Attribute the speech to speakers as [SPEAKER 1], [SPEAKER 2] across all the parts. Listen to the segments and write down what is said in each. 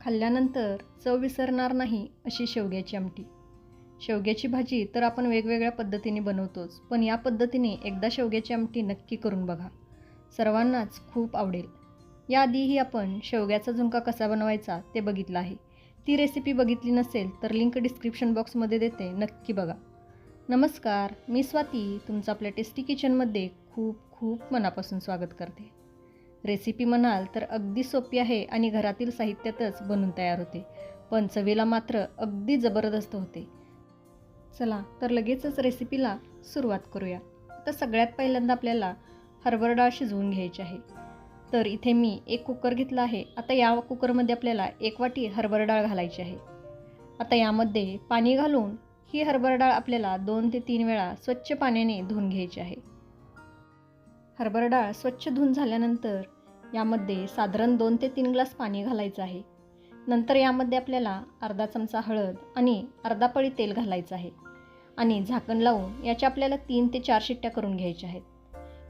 [SPEAKER 1] खाल्ल्यानंतर चव विसरणार नाही अशी शेवग्याची आमटी. शेवग्याची भाजी तर आपण वेगवेगळ्या पद्धतीने बनवतोच पण या पद्धतीने एकदा शेवग्याची आमटी नक्की करून बघा. सर्वांनाच खूप आवडेल. याआधीही आपण शेवग्याचा झुणका कसा बनवायचा ते बघितलं आहे. ती रेसिपी बघितली नसेल तर लिंक डिस्क्रिप्शन बॉक्समध्ये देते नक्की बघा. नमस्कार मी स्वाती तुमचं आपल्या टेस्टी किचनमध्ये खूप खूप मनापासून स्वागत करते. रेसिपी म्हणाल तर अगदी सोपी आहे आणि घरातील साहित्यातच बनून तयार होते. पण चवीला मात्र अगदी जबरदस्त होते. चला तर लगेचच रेसिपीला सुरुवात करूया. आता सगळ्यात पहिल्यांदा आपल्याला हरभरा डाळ शिजवून घ्यायची आहे. तर इथे मी एक कुकर घेतला आहे. आता या कुकरमध्ये आपल्याला एक वाटी हरभरा डाळ घालायची आहे. आता यामध्ये पाणी घालून ही हरभरा डाळ आपल्याला दोन ते तीन वेळा स्वच्छ पाण्याने धुवून घ्यायची आहे. हरभरा डाळ स्वच्छ धुवून झाल्यानंतर यामध्ये साधारण दोन ते तीन ग्लास पाणी घालायचं आहे. नंतर यामध्ये आपल्याला अर्धा चमचा हळद आणि अर्धा पळी तेल घालायचं आहे. आणि झाकण लावून याच्या आपल्याला तीन ते चार शिट्ट्या करून घ्यायच्या आहेत.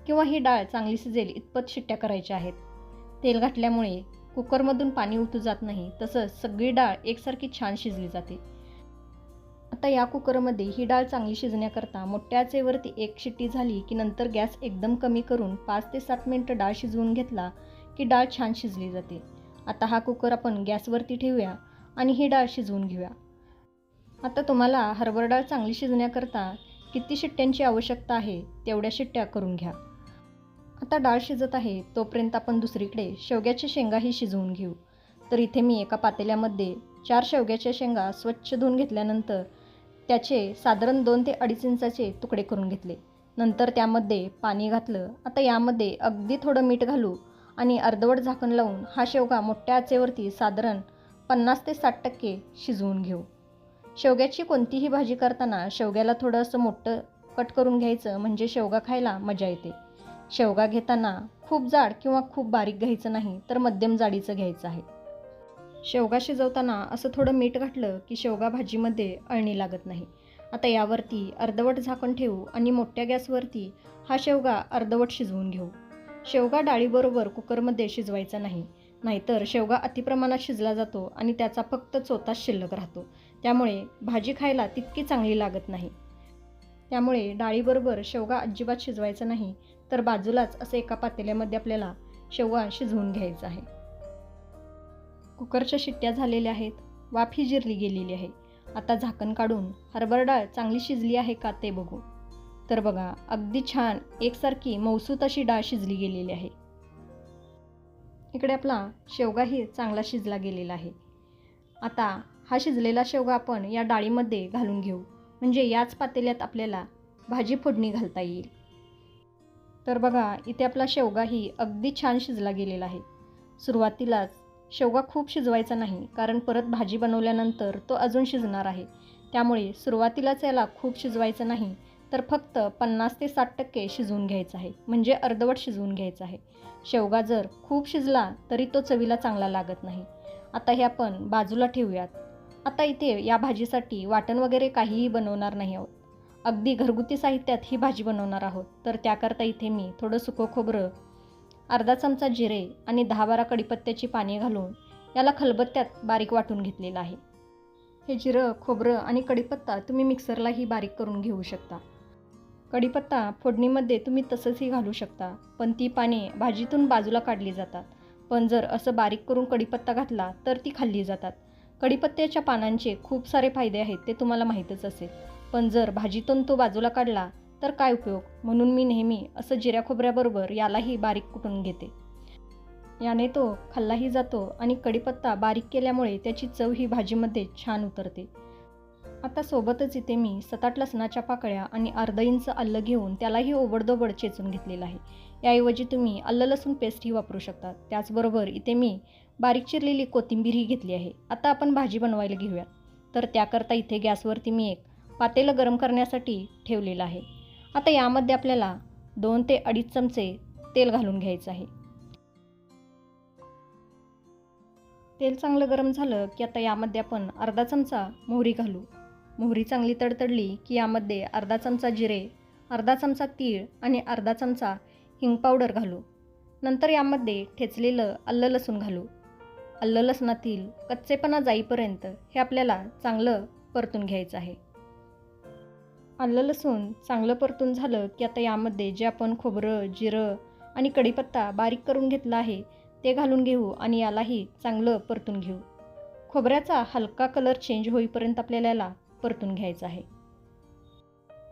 [SPEAKER 1] किंवा ही डाळ चांगली शिजेल इतपत शिट्ट्या करायच्या आहेत. तेल घातल्यामुळे कुकरमधून पाणी उतू जात नाही तसंच सगळी डाळ एकसारखी छान शिजली जाते. आता या कुकरमध्ये ही डाळ चांगली शिजण्याकरता मोठ्या आचेवरती एक शिट्टी झाली की नंतर गॅस एकदम कमी करून पाच ते सात मिनटं डाळ शिजवून घेतला की डाळ छान शिजली जाते. आता हा कुकर आपण गॅसवरती ठेवूया आणि ही डाळ शिजवून घेऊया. आता तुम्हाला हरभर डाळ चांगली शिजण्याकरता किती शिट्ट्यांची आवश्यकता आहे तेवढ्या शिट्ट्या करून घ्या. आता डाळ शिजत आहे तोपर्यंत आपण दुसरीकडे शेवग्याच्या शेंगाही शिजवून घेऊ. तर इथे मी एका पातेल्यामध्ये चार शेवग्याच्या शेंगा स्वच्छ धुवून घेतल्यानंतर त्याचे साधारण दोन ते अडीच इंचाचे तुकडे करून घेतले. नंतर त्यामध्ये पाणी घातलं. आता यामध्ये अगदी थोडं मीठ घालू आणि अर्धवट झाकण लावून हा शेवगा मोठ्या आचेवरती साधारण पन्नास ते साठ टक्के शिजवून घेऊ. शेवग्याची कोणतीही भाजी करताना शेवग्याला थोडं असं मोठं कट करून घ्यायचं म्हणजे शेवगा खायला मजा येते. शेवगा घेताना खूप जाड किंवा खूप बारीक घ्यायचं नाही तर मध्यम जाडीचं घ्यायचं आहे. शेवगा शिजवताना असं थोडं मीठ घातलं की शेवगा भाजीमध्ये अळणी लागत नाही. आता यावरती अर्धवट झाकण ठेवू आणि मोठ्या गॅसवरती हा शेवगा अर्धवट शिजवून घेऊ. शेवगा डाळीबरोबर कुकरमध्ये शिजवायचा नाही नाहीतर शेवगा अतिप्रमाणात शिजला जातो आणि त्याचा फक्त चोथा शिल्लक राहतो. त्यामुळे भाजी खायला तितकी चांगली लागत नाही. त्यामुळे डाळीबरोबर शेवगा अजिबात शिजवायचा नाही तर बाजूलाच असं एका पातेल्यामध्ये आपल्याला शेवगा शिजवून घ्यायचा आहे. कुकरच्या शिट्ट्या झालेल्या आहेत. वाफी जिरली गेलेली आहे. आता झाकण काढून हरभरा डाळ चांगली शिजली आहे का ते बघू. तर बघा अगदी छान एकसारखी मौसूत अशी डाळ शिजली गेलेली आहे. इकडे आपला शेवगाही चांगला शिजला गेलेला आहे. आता हा शिजलेला शेवगा आपण या डाळीमध्ये घालून घेऊ. म्हणजे याच पातेल्यात आपल्याला भाजी फोडणी घालता येईल. तर बघा इथे आपला शेवगाही अगदी छान शिजला गेलेला आहे. सुरुवातीलाच शेवगा खूप शिजवायचा नाही कारण परत भाजी बनवल्यानंतर तो अजून शिजणार आहे. त्यामुळे सुरुवातीलाच याला खूप शिजवायचं नाही तर फक्त पन्नास ते साठ टक्के शिजवून घ्यायचं आहे म्हणजे अर्धवट शिजवून घ्यायचं आहे. शेवगा जर खूप शिजला तरी तो चवीला चांगला लागत नाही. आता हे आपण बाजूला ठेवूयात. आता इथे या भाजीसाठी वाटण वगैरे काहीही बनवणार नाही आहोत. अगदी घरगुती साहित्यात ही भाजी बनवणार आहोत तर त्याकरता इथे मी थोडं सुकं खोबरं अर्धा चमचा जिरे आणि दहा बारा कडीपत्त्याची पाने घालून याला खलबत्त्यात बारीक वाटून घेतलेलं आहे. हे जिरं खोबरं आणि कडीपत्ता तुम्ही मिक्सरलाही बारीक करून घेऊ शकता. कडीपत्ता फोडणीमध्ये तुम्ही तसंचही घालू शकता पण ती पाने भाजीतून बाजूला काढली जातात. पण जर असं बारीक करून कडीपत्ता घातला तर ती खाल्ली जातात. कडीपत्त्याच्या पानांचे खूप सारे फायदे आहेत ते तुम्हाला माहीतच असेल. पण जर भाजीतून तो बाजूला काढला तर काय उपयोग? म्हणून मी नेहमी असं जिऱ्या खोबऱ्याबरोबर यालाही बारीक कुटून घेते. याने तो खाल्लाही जातो आणि कडीपत्ता बारीक केल्यामुळे त्याची चव ही भाजीमध्ये छान उतरते. आता सोबतच इथे मी सताट लसणाच्या पाकळ्या आणि अर्ध इंच आलं घेऊन त्यालाही ओबडदोबड चेचून घेतलेलं आहे. याऐवजी तुम्ही आलं लसूण पेस्टही वापरू शकता. त्याचबरोबर इथे मी बारीक चिरलेली कोथिंबीरही घेतली आहे. आता आपण भाजी बनवायला घेऊया. तर त्याकरता इथे गॅसवरती मी एक पातेलं गरम करण्यासाठी ठेवलेलं आहे. आता यामध्ये आपल्याला दोन ते अडीच चमचे तेल घालून घ्यायचं आहे. तेल चांगलं गरम झालं की आता यामध्ये आपण अर्धा चमचा मोहरी घालू. मोहरी चांगली तडतडली की यामध्ये अर्धा चमचा जिरे अर्धा चमचा तीळ आणि अर्धा चमचा हिंग पावडर घालू. नंतर यामध्ये ठेचलेलं अल्ल लसूण घालू. अल्ल लसणातील कच्चेपणा जाईपर्यंत हे आपल्याला चांगलं परतून घ्यायचं आहे. आलं लसूण चांगलं परतून झालं की आता यामध्ये जे आपण खोबरं जिरं आणि कढीपत्ता बारीक करून घेतला आहे ते घालून घेऊ आणि यालाही चांगलं परतून घेऊ. खोबऱ्याचा हलका कलर चेंज होईपर्यंत आपल्याला याला परतून घ्यायचं आहे.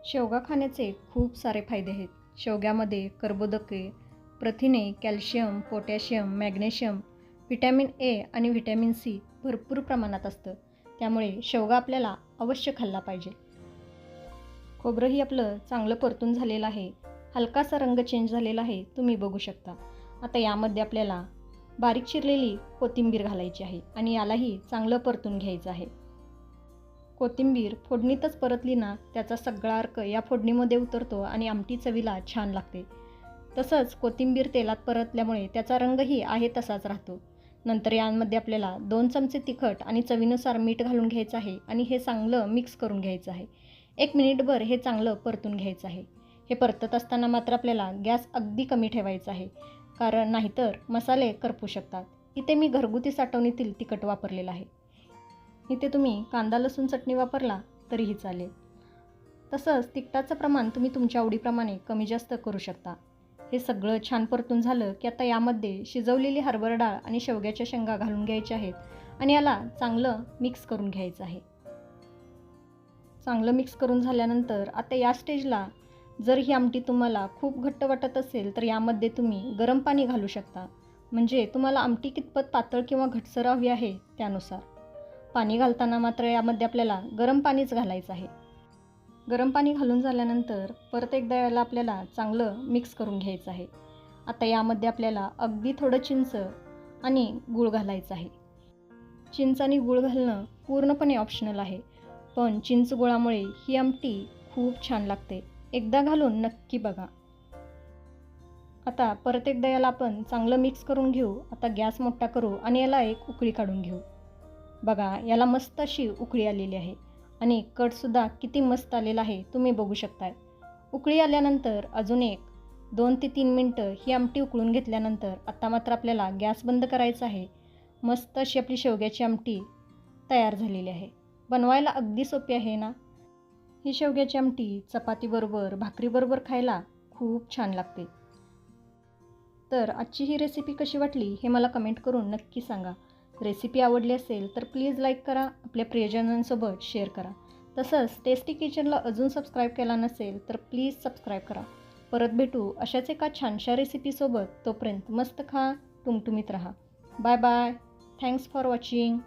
[SPEAKER 1] शेवगा खाण्याचे खूप सारे फायदे आहेत. शेवग्यामध्ये कर्बोदके प्रथिने calcium potassium magnesium vitamin A आणि व्हिटॅमिन सी भरपूर प्रमाणात असतं. त्यामुळे शेवगा आपल्याला अवश्य खाल्ला पाहिजे. खोबरंही आपलं चांगलं परतून झालेलं आहे. हलकासा रंग चेंज झालेला आहे. तुम्ही बघू शकता. आता यामध्ये आपल्याला बारीक चिरलेली कोथिंबीर घालायची आहे आणि यालाही चांगलं परतून घ्यायचं आहे. कोथिंबीर फोडणीतच परतली ना त्याचा सगळा अर्क या फोडणीमध्ये उतरतो आणि आमटी चवीला छान लागते. तसंच कोथिंबीर तेलात परतल्यामुळे त्याचा रंगही आहे तसाच राहतो. नंतर यामध्ये आपल्याला दोन चमचे तिखट आणि चवीनुसार मीठ घालून घ्यायचं आहे आणि हे चांगलं मिक्स करून घ्यायचं आहे. एक मिनिटभर हे चांगलं परतून घ्यायचं आहे. हे परतत असताना मात्र आपल्याला गॅस अगदी कमी ठेवायचा आहे. कारण नाहीतर मसाले करपू शकतात. इथे मी घरगुती साठवणीतील तिखट वापरलेलं आहे. इथे तुम्ही कांदा लसूण चटणी वापरला तरीही चालेल. तसंच तिखटाचं प्रमाण तुम्ही तुमच्या आवडीप्रमाणे कमी जास्त करू शकता. हे सगळं छान परतून झालं की आता यामध्ये शिजवलेली हरभरा डाळ आणि शेवग्याच्या शेंगा घालून घ्यायच्या आहेत आणि याला चांगलं मिक्स करून घ्यायचं आहे. चांगलं मिक्स करून झाल्यानंतर आता या स्टेजला जर ही आमटी तुम्हाला खूप घट्ट वाटत असेल तर यामध्ये तुम्ही गरम पाणी घालू शकता. म्हणजे तुम्हाला आमटी कितपत पातळ किंवा घटसर हवी आहे त्यानुसार. पाणी घालताना मात्र यामध्ये आपल्याला गरम पाणीच घालायचं आहे. गरम पाणी घालून झाल्यानंतर परत एकदा याला आपल्याला चांगलं मिक्स करून घ्यायचं आहे. आता यामध्ये आपल्याला अगदी थोडं चिंच आणि गूळ घालायचं आहे. चिंच आणि गूळ घालणं पूर्णपणे ऑप्शनल आहे. पण चिंचगुळामुळे ही आमटी खूप छान लागते. एकदा घालून नक्की बघा. आता परत एकदा याला आपण चांगलं मिक्स करून घेऊ. आता गॅस मोठा करू आणि याला एक उकळी काढून घेऊ. बघा याला मस्त अशी उकळी आलेली आहे. आणि कटसुद्धा किती मस्त आलेला आहे तुम्ही बघू शकताय. उकळी आल्यानंतर अजून एक दोन ते तीन मिनटं ही आमटी उकळून घेतल्यानंतर आत्ता मात्र आपल्याला गॅस बंद करायचा आहे. मस्त अशी आपली शेवग्याची आमटी तयार झालेली आहे. बनवायला अगदी सोपी आहे ना? ही शेवग्याची आमटी चपातीबरोबर भाकरीबरोबर खायला खूप छान लागते. तर आजची ही रेसिपी कशी वाटली हे मला कमेंट करून नक्की सांगा. रेसिपी आवडली असेल तर प्लीज लाईक करा आपल्या प्रियजनांसोबत शेअर करा. तसंच टेस्टी किचनला अजून सबस्क्राईब केला नसेल तर प्लीज सबस्क्राईब करा. परत भेटू अशाच एका छानशा रेसिपीसोबत तोपर्यंत मस्त खा टुमटुमीत राहा. Bye bye thanks for watching